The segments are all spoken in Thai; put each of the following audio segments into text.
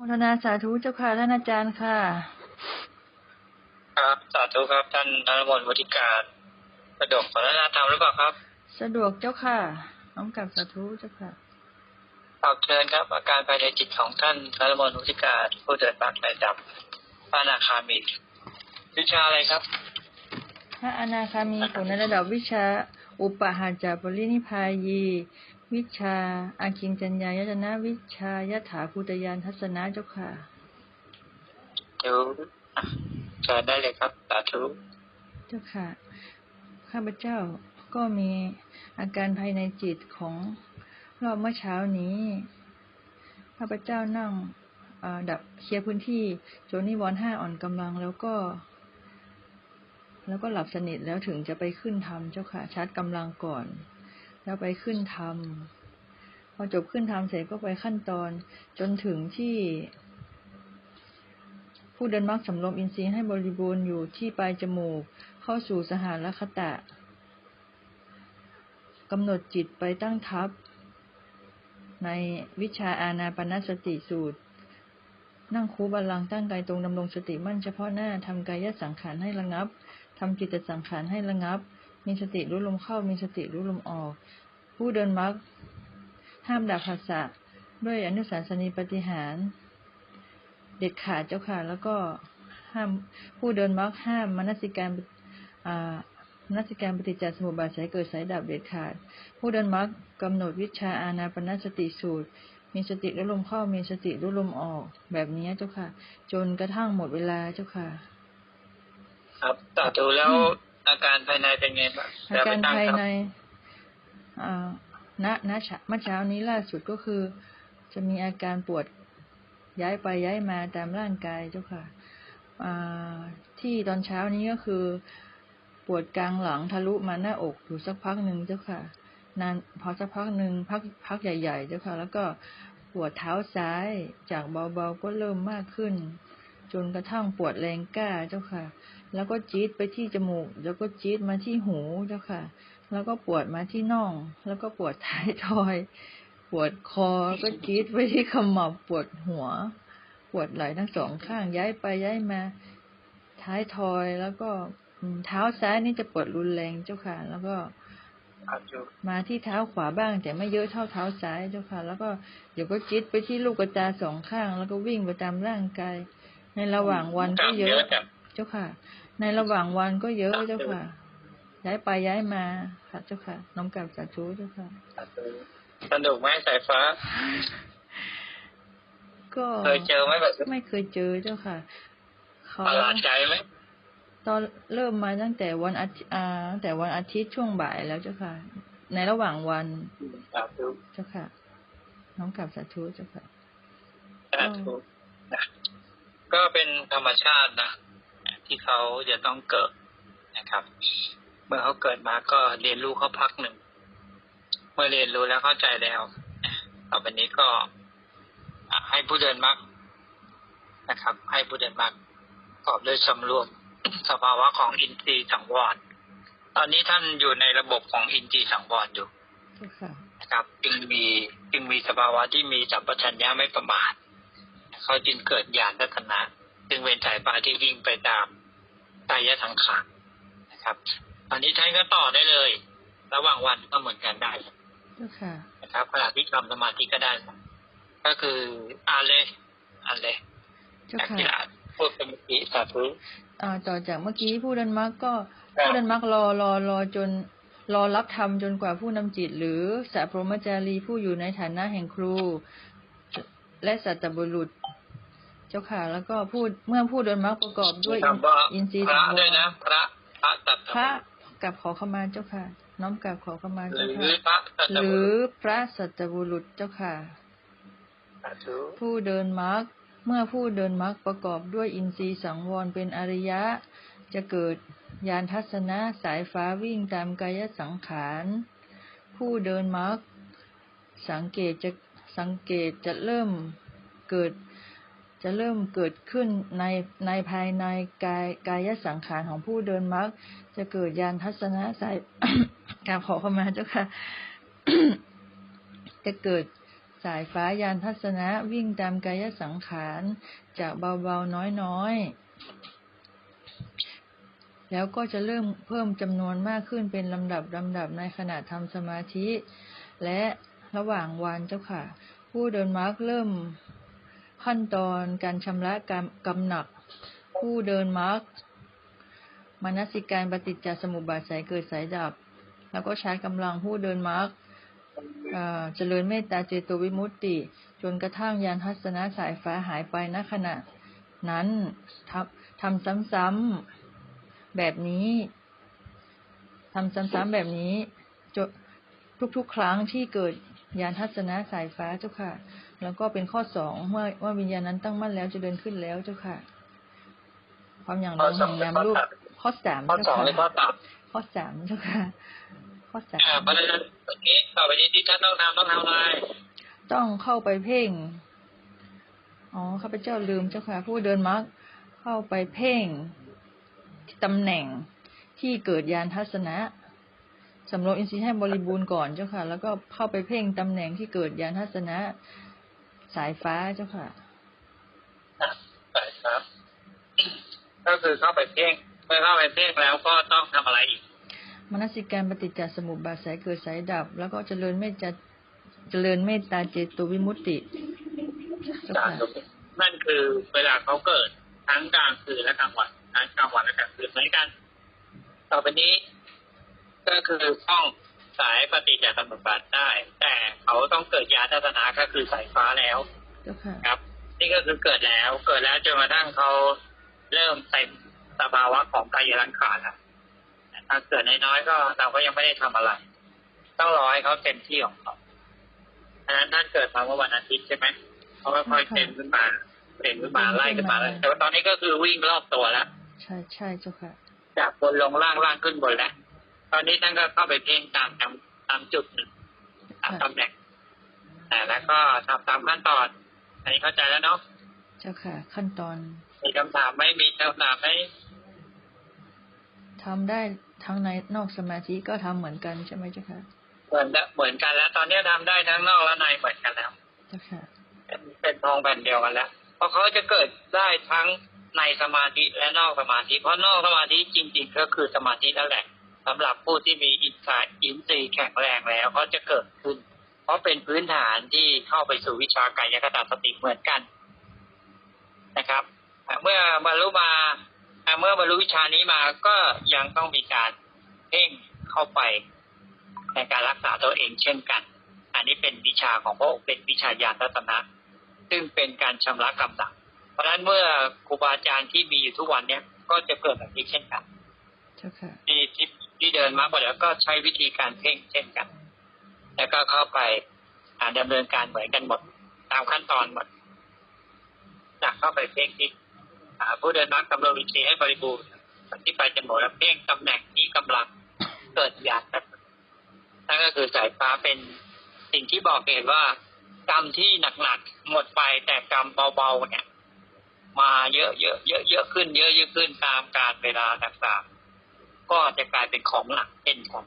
โมทนาสาธุเจ้าค่ะท่านอาจารย์ค่ะ ครับสาธุครับท่านนรมนวุฒิการประดกสนทนาธรรมหรือเปล่าครับ สะดวกเจ้าค่ะน้อมกลับสาธุเจ้าค่ะขอบเชิญครับ อาการภายในจิตของท่านนรมนวุฒิการผู้เดินปากในดับพระอนาคามี วิชาอะไรครับ พระอนาคามีผลในระดับวิชาอุปหาจาปรินิพพายี วิชาอาคิงจัญญายตนะวิชายถาภูตยานทัศนะเจ้าค่ะเดี๋ยวอะเชิญได้เลยครับสาธุเจ้าค่ะ ข้าพเจ้าก็มีอาการภายในจิตของรอบเมื่อเช้านี้ ข้าพเจ้านั่งอ่าดับเคลียร์พื้นที่จนนิวรณ์ห้าอ่อนกำลังแล้วก็ แล้วก็หลับสนิทแล้วถึงจะไปขึ้นทำเจ้าค่ะชาร์จกำลังก่อน แล้วไปขึ้นทำพอจบขึ้นทำเสร็จก็ไปขั้นตอนจนถึงที่ ผู้เดินมรรคสำรวมอินทรีย์ให้บริบูรณ์อยู่ที่ปลายจมูก เข้าสู่สหารคตะกำหนดจิตไปตั้งทับ ในวิชาอานาปนสติสูตร นั่งคูบัลลังตั้งกายตรงดำรงสติมั่นเฉพาะหน้าทำกายสังขารให้ระงับทำจิตสังขารให้ระงับ มีสติรู้ลมเข้า มีสติรู้ลมออก ผู้เดินมรรคห้ามดับภาษะด้วยอนุสาสนีปฏิหาร เด็ดขาดเจ้าค่ะ แล้วก็ห้ามผู้เดินมรรคห้ามมนสิการอ่ามนสิการปฏิจจสมุปบาทสายเกิดสายดับเด็ดขาด ผู้เดินมรรคกำหนดวิชาอานาปนสติสูตร มีสติรู้ลมเข้า มีสติรู้ลมออก แบบนี้เจ้าค่ะ จนกระทั่งหมดเวลาเจ้าค่ะ ครับสาธุแล้ว อาการภายในเป็นไงบ้างอาแล้วการไปตั้งภายครับในอ่าณณเช้าเมื่อเช้านี้ล่าสุดก็คือ จะมีอาการปวดย้ายไปย้ายมาตามร่างกายเจ้าค่ะอ่าที่ตอนเช้านี้ก็คือ ปวดกลางหลังทะลุมาหน้าอกอยู่สักพักหนึ่งเจ้าค่ะ นานพอสักพักหนึ่งพักพักใหญ่ ๆ เจ้าค่ะ แล้วก็ปวดเท้าซ้ายจากเบาๆก็เริ่มมากขึ้น จนกระทั่งปวดแรงกล้าเจ้าค่ะ แล้วก็จี๊ดไปที่จมูก แล้วก็จี๊ดมาที่หูเจ้าค่ะ แล้วก็ปวดมาที่น่อง แล้วก็ปวดท้ายทอย ปวดคอ ก็จี๊ดไปที่ขมับปวดหัว ปวดไหล่ทั้งสองข้างย้ายไปย้ายมาท้ายทอยแล้วก็เท้าซ้ายนี่จะปวดรุนแรงเจ้าค่ะ แล้วก็มาที่เท้าขวาบ้าง แต่ไม่เยอะเท่าเท้าซ้ายเจ้าค่ะ แล้วก็เดี๋ยวก็จี๊ดไปที่ลูกกระตาสองข้าง แล้วก็วิ่งไปตามร่างกาย ในระหว่างวันก็เยอะ จับเจ้าค่ะ ในระหว่างวันก็เยอะเจ้าค่ะ ย้ายไปย้ายมาค่ะเจ้าค่ะ น้องกลับสาธุเจ้าค่ะสาธุสนุกไหมสายฟ้า ก็เคยเจอไหมแบบนี้ไม่เคยเจอเจ้าค่ะเขาประหลาดใจไหมตอนเริ่มมาตั้งแต่วันอาทิตย์อ่าตั้งแต่วันอาทิตย์ช่วงบ่ายแล้วเจ้าค่ะ ในระหว่างวันสาธุเจ้าค่ะ น้องกลับสาธุเจ้าค่ะสาธุนะก็เป็นธรรมชาตินะ ที่เขาจะต้องเกิดนะครับ เมื่อเขาเกิดมาก็เรียนรู้เขาพักหนึ่ง เมื่อเรียนรู้แล้วเข้าใจแล้วต่อไปนี้ก็อะให้ผู้เดินมรรคนะครับ ให้ผู้เดินมรรคประกอบด้วยสำรวมสภาวะของอินทรีย์สังวรตอนนี้ท่านอยู่ในระบบของอินทรีย์สังวรอยู่เจ้าค่ะนะครับ จึงมีจึงมีสภาวะที่มีสัมปชัญญะไม่ประมาทเขาจึงเกิดญาณทัศนะ จึงเป็นสายฟ้าที่วิ่งไปตาม กายสังขารนะครับตอนนี้ท่านก็ต่อได้เลย ระหว่างวันก็เหมือนกันได้เจ้าค่ะนะครับขณะที่ทำสมาธิก็ได้ ก็คืออ่านเลยอ่านเลยเจ้าจากค่ะที่อ่านพูดเป็นเมื่อกี้สาธุอ่าต่อจากเมื่อกี้ผู้เดินมรรคก็ครับผู้เดินมรรครอรอรอจนรอรับธรรมจนกว่าผู้นำจิต หรือสัพพรหมจารีผู้อยู่ในฐานะแห่งครู และสัตบุรุษ เจ้าค่ะแล้วก็พูดเมื่อผู้เดินมรรคประกอบด้วยอินคำว่าอินทรีย์พระสังวด้วยรนะพระพระตัดพระกับขอขมาเจ้าค่ะ น้อมกับขอขมาหเจ้ารือค่ะพระตัดหรือพระสัตบุรุษเจ้าค่ะสาธุผู้เดินมรรคเมื่อผู้เดินมรรคประกอบด้วยอินทรีย์สังวรเป็นอริยะ จะเกิดญาณทัศนะสายฟ้าวิ่งตามกายสังขาร ผู้เดินมรรคสังเกตจะสังเกตจะเริ่มเกิด จะเริ่มเกิดขึ้นในในภายในกายกายสังขารของผู้เดินมรรคจะเกิดญาณทัศนะสายกราบขอเข้ามาเจ้าค่ะ จะเกิดสายฟ้ายานทัศนะวิ่งตามกายสังขารจากเบาๆน้อยๆ แล้วก็จะเริ่มเพิ่มจำนวนมากขึ้นเป็นลำดับลำดับในขณะทำสมาธิ และระหว่างวันเจ้าค่ะ ผู้เดินมาร์กเริ่ม ขั้นตอนการชำระกรรมกำหนัก ผู้เดินมาร์กมนสิการปฏิจจสมุปบาทสายเกิดสายดับ แล้วก็ใช้กำลังผู้เดินมาร์กเจริญเมตตาเจโตวิมุตติ จนกระทั่งยานทัศนะสายฟ้าหายไปณขณะ นั้นทำทำซ้ำๆแบบนี้ทำซ้ำๆแบบนี้จทุกๆ ครั้งที่เกิดยานทัศนะสายฟ้าเจ้าค่ะ แล้วก็เป็นข้อสองเมื่อว่าวิญญาณนั้นตั้งมั่นแล้วจะเดินขึ้นแล้วเจ้าค่ะ ความอย่างลงแห่งนามรูปข้อสามข้อเจ้าสองค่ะหรือข้อสามข้อสามเจ้าค่ะ ข้อสามอ่าเพราะฉะนั้นวันนี้ต่อไปนี้ที่ท่านต้องทำต้องทำอะไรต้องเข้าไปเพ่งอ๋อข้าพเจ้าลืมเจ้าค่ะ ผู้เดินมักเข้าไปเพ่งตำแหน่งที่เกิดยานทัศนะสำรวมอินทรีย์ให้บริบูรณ์ก่อนเจ้าค่ะ แล้วก็เข้าไปเพ่งตำแหน่งที่เกิดยานทัศนะ สายฟ้าเจ้าค่ะใช่ครับ ก็คือเข้าไปเพ่งเมื่อเข้าไปเพ่งแล้วก็ต้องทำอะไรอีกมนสิการปฏิจจสมุปบาทสายเกิดสายดับ แล้วก็เจริญเมตตาเจริญเมตตาเจโตวิมุตติเจ้าการค่ะนั่นคือเวลาเขาเกิดทั้งกลางคืนและกลางวันทั้งกลางวันและกลางคืนเหมือนกัน ต่อไปนี้ ก็คือต้อง สายปฏิจจสมุปบาทได้ แต่เขาต้องเกิดญาณทัศนะก็คือสายฟ้าแล้วเจ้าค่ะครับ นี่ก็คือเกิดแล้ว เกิดแล้วจนกระทั่งเขาเริ่มเต็มสภาวะของกายรังขารแล้วถ้าเกิดน้อยๆก็เราก็ยังไม่ได้ทำอะไรต้องรอให้เขาเต็มที่ของเขาอันนั้นท่านเกิดมาเมื่อวันอาทิตย์ใช่ไหมเขาก็ค่อยๆเต็มขึ้นมาเต็มขึ้นมาไล่ขึ้นมาแล้วแต่ว่าตอนนี้ก็คือวิ่งรอบตัวแล้วใช่ใช่เจ้าค่ะ จากบนลงล่างล่างขึ้นบนแล้ว ตอนนี้ท่านก็เข้าไปเพ่งตามตามตามจุดหนึ่งตามตำแหน่งแต่แล้วก็ทำตามขั้นตอน อันนี้เข้าใจแล้วเนาะเจ้าค่ะ ขั้นตอน มีคำถามไหมมีคำถามไหมทำได้ทั้งในนอกสมาธิก็ทำเหมือนกันใช่ไหมเจ้าค่ะเหมือนเหมือนกันแล้ว ตอนนี้ทำได้ทั้งนอกและในเหมือนกันแล้วเจ้าค่ะเป็นเป็นทองแผ่นเดียวกันแล้วเพราะเขาจะเกิดได้ทั้งในสมาธิและนอกสมาธิ เพราะนอกสมาธิจริง ๆ ก็คือสมาธินั่นแหละ สำหรับผู้ที่มีอินทรีย์อินทรีย์แข็งแรงแล้วเขาจะเกิดขึ้น เพราะเป็นพื้นฐานที่เข้าไปสู่วิชากายคตาสติเหมือนกันนะครับอ่าเมื่อบรรลุมาอ่าเมื่อบรรลุวิชานี้มาก็ยังต้องมีการเพ่งเข้าไปในการรักษาตัวเองเช่นกัน อันนี้เป็นวิชาของพระองค์เป็นวิชาญาณรัตนะ ซึ่งเป็นการชำระกรรมดักเพราะฉะนั้นเมื่อครูบาอาจารย์ที่มีอยู่ทุกวันเนี้ยก็จะเกิดแบบนี้เช่นกันเจ้าค่ะ ที่เดินมาบ่อยแล้วก็ใช้วิธีการเพ่งเช่นกัน แล้วก็เข้าไปอาดำเนินการเหมือนกันหมด ตามขั้นตอนหมดจากเข้าไปเพ่งที่ผู้เดินมาร์กำลังวิธีให้บริบูรณ์ที่ไปจะหมดแล้วเพ่งตำแหน่งที่กำลังเกิดญาณนั่นก็คือสายฟ้าเป็นสิ่งที่บอกเห็นว่ากรรมที่หนักๆหมดไปแต่กรรมเบาๆเนี่ย มาเยอะๆเยอะๆเยอะขึ้น เยอะๆขึ้นตามการเวลาต่างๆ ก็จะกลายเป็นของหนักเป็นของ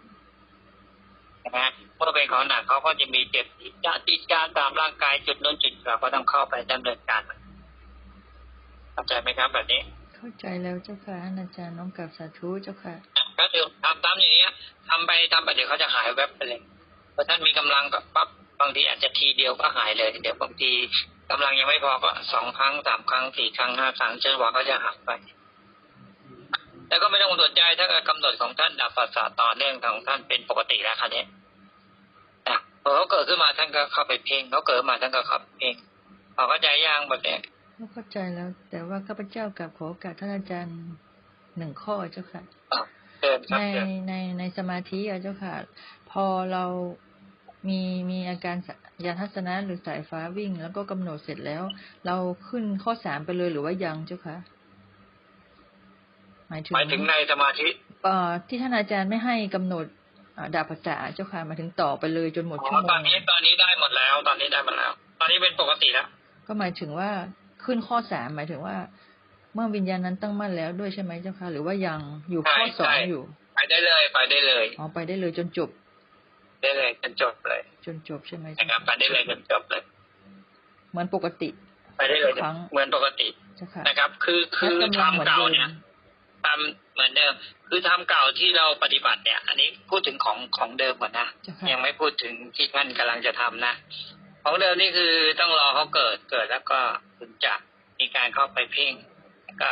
ใช่ไหมเมื่อเป็นของหนักเขาก็จะมีเจ็บติดจาติดการตามร่างกายจุดนู้นจุดเราก็ต้องเข้าไปดำเนินการเข้าใจไหมครับแบบนี้ เข้าใจแล้วเจ้าค่ะท่านอาจารย์น้องกับสาธุเจ้าค่ะก็คือทำตามอย่างเงี้ยทำไปทำไปเดี๋ยวเขาจะหายแวบไปเลยพอท่านมีกำลังก็ปั๊บบางทีอาจจะทีเดียวก็หายเลย เดี๋ยวบางทีกำลังยังไม่พอก็สองครั้งสามครั้งสี่ครั้งห้าครั้งจนกว่าก็จะหายไป แล้วก็ไม่ต้องสนใจถ้ากำหนดของท่านดับปัสสาวะต่อเนื่องของท่านเป็นปกติแล้วคันนี้นะพอเขาเกิดขึ้นมาท่านก็เข้าไปเพ่งเขาเกิดมาท่านก็เข้าไปเพ่งพอเข้าใจยังแบบเนี้ยเข้าใจแล้ว แต่ว่าข้าพเจ้ากับขอโอกาสท่านอาจารย์หนึ่งข้อเจ้าค่ะอะเดินครับในเดินในในสมาธิอะเจ้าค่ะ พอเรามีมีอาการสยานทัศนะหรือสายฟ้าวิ่ง แล้วก็กำหนดเสร็จแล้ว เราขึ้นข้อสามไปเลยหรือว่ายังเจ้าค่ะห มายถึงหมายถึงในสมาธิเอ่อที่ท่านอาจารย์ไม่ให้กำหนดอ่าดาบภาษาเจ้าค่ะหมายถึงต่อไปเลยจนหมดอ๋ชั่วอโมตองนนี้ตอนนี้ได้หมดแล้ว ตอนนี้ได้หมดแล้ว ตอนนี้เป็นปกติแล้วก็หมายถึงว่าขึ้นข้อสามหมายถึงว่า เมื่อวิญญาณนั้นตั้งมั่นแล้วด้วยใช่ไหมเจ้าค่ะหรือว่ายังอยู่ข้อใช่สองใช่อยู่ ไปได้เลย ไปได้เลยอ๋อไปได้เลยจนจบ ได้เลยจนจบเลย จนจบใช่ไหมนะครับไปได้เลยจนจบเลย เหมือนปกติ ไปได้เลยครั้งเหมือนปกติเจ้าค่ะนะครับ คือคือและกำลังเหมือนทำเก่าเดิมเนี่ย ทำเหมือนเดิม คือทำเก่าที่เราปฏิบัติเนี่ย อันนี้พูดถึงของของเดิมก่อนนะเจ้าค่ะยังไม่พูดถึงที่ท่านกำลังจะทำนะของเดิมนี่คือต้องรอเขาเกิดเกิดแล้วก็ถึงจะมีการเข้าไปเพ่งแล้วก็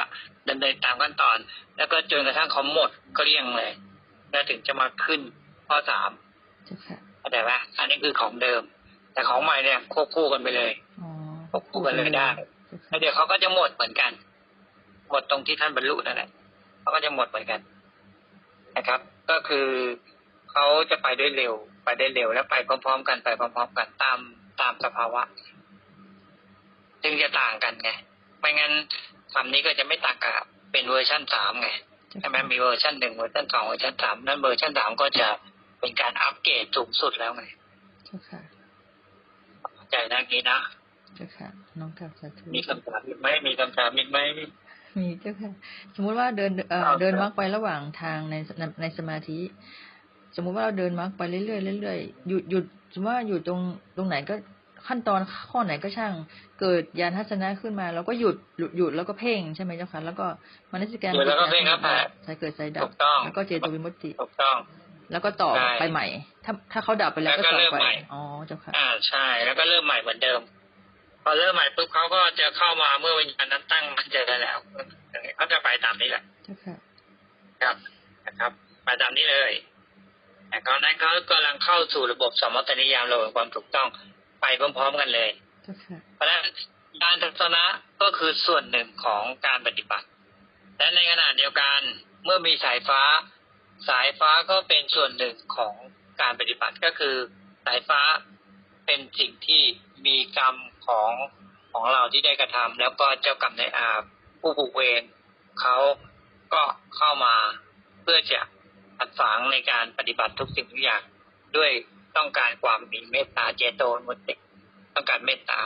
ดำเนินตามขั้นตอน แล้วก็จนกระทั่งเขาหมดก็เรียงเลย แล้วถึงจะมาขึ้นข้อสามเจ้าค่ะเข้าใจไหมอันนี้คือของเดิม แต่ของใหม่เนี่ยควบคู่กันไปเลยอ๋อควบคู่กันเลยได้เจ้าแล้ค่ะวเดี๋ยวเขาก็จะหมดเหมือนกัน หมดตรงที่ท่านบรรลุนั่นแหละ เขาก็จะหมดเหมือนกันนะครับ ก็คือเขาจะไปได้เร็ว ไปได้เร็วแล้วไปพร้อมๆกันไปพร้อมๆกันตามตามสภาวะจึงจะต่างกันไงไม่งั้นคำนี้ก็จะไม่ต่างกับเป็นเวอร์ชันสามไงเจ้าใช่ไหมค่ะมีเวอร์ชันหนึ่งเวอร์ชันสองเวอร์ชันสามนั้นเวอร์ชันสามก็จะเป็นการอัปเกรดสูงสุดแล้วไงเจ้าค่ะเข้าใจนะงี้นะเจ้าค่ะน้องกลับสาธุมีคำถามอีกไหมมีคำถามอีกไหม มีเจ้าค่ะ สมมุติว่าเดินเอ่อครับเดินมรรคไประหว่างทางในในในสมาธิ สมมุติว่าเราเดินมรรคไปเรื่อยๆเรื่อยๆหยุดหยุดสมมติว่าอยู่ตรงตรงไหนก็ขั้นตอนข้อไหนก็ช่าง เกิดยานทัศนะขึ้นมาเราก็หยุดหยุดหยุดแล้วก็เพ่งใช่ไหมเจ้าค่ะแล้วก็มนสิการหยุดแล้วก็เพ่งครับแม่สายเกิดสายดัถูบกต้องแล้วก็เจโตวิมุตติถูกต้องแล้วก็ต่อใช่ไปใหม่ ถ้าถ้าเขาดับไปแล้วแล้วก็ก็ต่อเริ่มไปใหม่อ๋อ เจ้าค่ะ อ่า ใช่ แล้วก็เริ่มใหม่เหมือนเดิม พอเริ่มใหม่ปุ๊บเขาก็จะเข้ามาเมื่อวิญญาณนั้นตั้งมันเจอแล้วเขาจะไปตามนี้แหละเจ้าค่ะครับนะครับไปตามนี้เลยแต่ตอนนั้นเขากำลังเข้าสู่ระบบสมมตินิยามระบบความถูกต้องไปพร้อมๆกันเลยเจ้าค่ะเพราะฉะนั้นการทัศนะก็คือส่วนหนึ่งของการปฏิบัติ และในขณะเดียวกันเมื่อมีสายฟ้า สายฟ้าก็เป็นส่วนหนึ่งของการปฏิบัติก็คือ สายฟ้าเป็นสิ่งที่มีกรรม ของของเราที่ได้กระทำแล้วก็เจ้ากรรมนายอาผู้ผูกเวรเขาก็เข้ามาเพื่อจะขัดฝังในการปฏิบัติทุกสิ่งทุกอย่างด้วยต้องการความมีเมตตาเจโตมุติต้องการเมตตา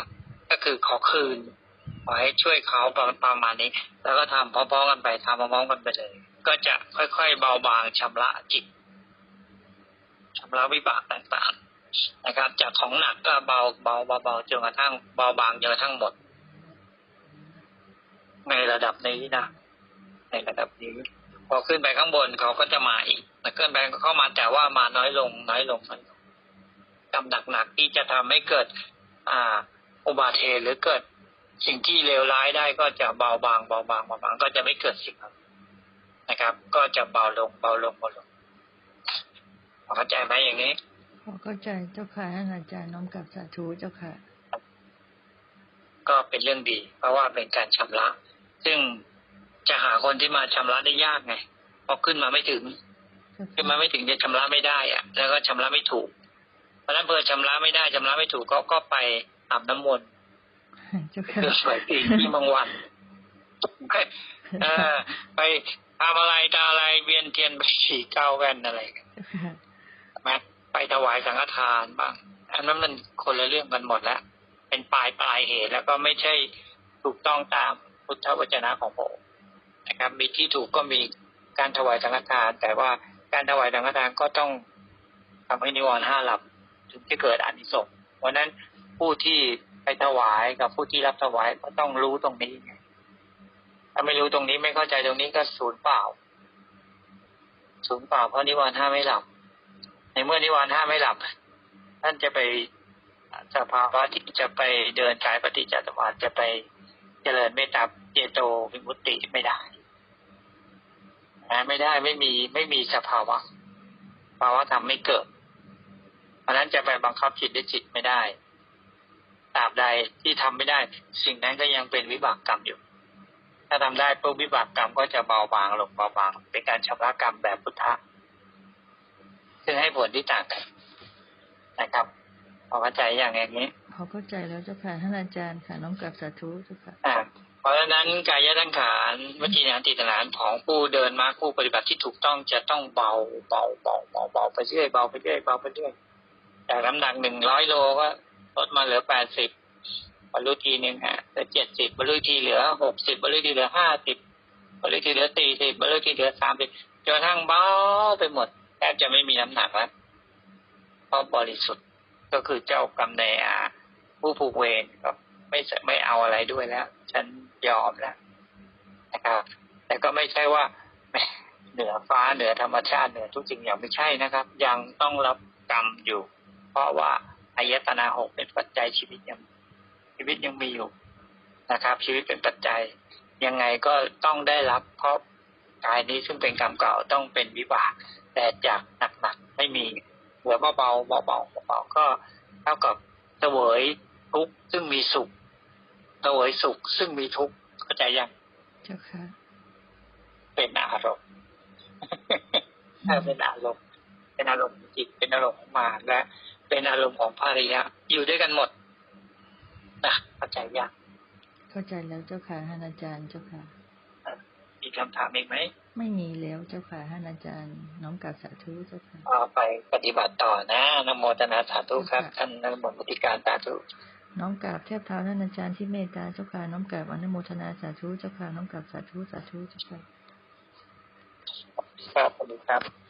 ก็คือขอคืนขอให้ช่วยเขาประประมาณนี้ แล้วก็ทำพร้อมๆกันไปทำพร้อมๆกันไปเลย ก็จะค่อยๆเบาบางชำระจิตชำระวิบากต่างๆ นะครับ จากของหนักก็เบาเบาเบาเบาจนกระทั่งเบาบางจนกระทั่งหมด ในระดับนี้นะในระดับนี้ พอขึ้นไปข้างบนเขาก็จะมาอีกแต่ขึ้นไปก็เข้ามาแต่ว่ามาน้อยลง น้อยลงน้อยลงกรรมหนักๆที่จะทำให้เกิด อ่า อุบัติเหตุหรือเกิดสิ่งที่เลวร้ายได้ก็จะเบาบางเบาบางเบาบางก็จะไม่เกิดสิ่งนะครับ ก็จะเบาลงเบาลงเบาลงเข้าใจไหมอย่างนี้ ขอเข้าใจเจ้าค่ะท่านอาจารย์น้อมกลับสาธุเจ้าค่ะ ก็เป็นเรื่องดี เพราะว่าเป็นการชำระ ซึ่งจะหาคนที่มาชำระได้ยากไงเพราะขึ้นมาไม่ถึงเจ้าขึ้นค่ะมาไม่ถึงจะชำระไม่ได้อะแล้วก็ชำระไม่ถูก เพราะฉะนั้นเพื่อชำระไม่ได้ชำระไม่ถูกก็ก็ไปอาบน้ำมนต์เจ้าเพื่ค่ะอสวยปีที่บางวันเออไปทำอะไรตาอะไรเวียนเทียนไปฉีดเก้าแว่นอะไรกันเจ้าค่ะไหม ไปถวายสังฆทานบ้าง อันนั้นมันคนละเรื่องกันหมดแล้ว เป็นปลายปลายเหตุ แล้วก็ไม่ใช่ถูกต้องตามพุทธวจนะของพระองค์นะครับ มีที่ถูกก็มีการถวายสังฆทาน แต่ว่าการถวายสังฆทานก็ต้องทำให้นิวรณ์ห้าหลับถึงจะเกิดอานิสงส์เพราะฉะนั้นผู้ที่ไปถวายกับผู้ที่รับถวายก็ต้องรู้ตรงนี้ไงถ้าไม่รู้ตรงนี้ไม่เข้าใจตรงนี้ก็ศูนย์เปล่าศูนย์เปล่าเพราะนิวรณ์ห้าไม่หลับ ในเมื่อนิวรณ์ห้าไม่หลับ ท่านจะไปสภาวะที่จะไปเดินสายปฏิจจสมุปบาทจะไปเจริญเมตตาเจโตวิมุตติไม่ได้ไม่ได้ไม่มีไม่มีสภาวะภาวะธรรมไม่เกิดเพราะนั้นจะไปบังคับจิตด้วยจิตไม่ได้ตราบใดที่ทำไม่ได้ สิ่งนั้นก็ยังเป็นวิบากกรรมอยู่ ถ้าทำได้ปุ๊บวิบากกรรมก็จะเบาบางลงเบาบาง เป็นการชำระกรรมแบบพุทธะ ซึ่งให้ผลที่ต่างกันนะครับพอเข้าใจอย่างอย่างนี้ขอเข้าใจแล้วเจ้าค่ะท่านอาจารย์ค่ะน้อมกลับสาธุเจ้าค่ะอ่าเพราะฉะนั้นกายสังขารวิจีนานติตนานของผู้เดินมาผู้ปฏิบัติที่ถูกต้องจะต้องเบาเบาเบาเบาเบาไปเรื่อยเบาไปเรื่อยเบาไปเรื่อยจากน้ำหนักหนึ่งร้อยโลก็ลดมาเหลือแปดสิบบรรลุทีหนึ่งฮะเหลือเจ็ดสิบบรรลุทีเหลือหกสิบบรรลุทีเหลือห้าสิบบรรลุทีเหลือสี่สิบบรรลุทีเหลือสามสิบจนกระทั่งเบาไปหมดแท บจะไม่มีน้ำหนักแล้วพอราะบริสุทธิ์ก็คือเจ้ากรรมนายอาผู้ผูกเวรก็ไม่ไม่เอาอะไรด้วยแล้ว ฉันยอมแล้วนะครับ แต่ก็ไม่ใช่ว่าเหนือฟ้าเหนือธรรมชาติเหนือทุกสิ่งอย่างไม่ใช่นะครับ ยังต้องรับกรรมอยู่ เพราะว่าอายตนะหกเป็นปัจจัยชีวิตยังชีวิตยังมีอยู่นะครับ ชีวิตเป็นปัจจัย ยังไงก็ต้องได้รับเพราะกายนี้ซึ่งเป็นกรรมเก่าต้องเป็นวิบาก แต่จากหนักๆไม่มีเหลือเบาๆเบาๆเบาๆก็เท่ากับเสวยทุกข์ซึ่งมีสุขเสวยสุขซึ่งมีทุกข์เข้าใจยังเจ้าค่ะเป็นอารมณ์ถ้าเป็นอารมณ์เป็นอารมณ์ของจิตเป็นอารมณ์ของมารและเป็นอารมณ์ของภาริยะอยู่ด้วยกันหมดนะเข้าใจยังเข้าใจแล้วเจ้าค่ะท่านอาจารย์เจ้าค่ะ มีคำถามอีกไหม ไม่มีแล้วเจ้าค่ะท่านอาจารย์ น้อมกราบสาธุเจ้าค่ะเอาไปปฏิบัติต่อนะนะโมตนาสาธุครับค่ะท่านนโมปฏิการสาธุน้อมกราบเทพเท้าท่านอาจารย์ที่เมตตาเจ้าค่ะน้อมกราบอนุโมทนาสาธุเจ้าค่ะน้อมกราบสาธุสาธุเจ้าค่ะครับสวัสดีครับ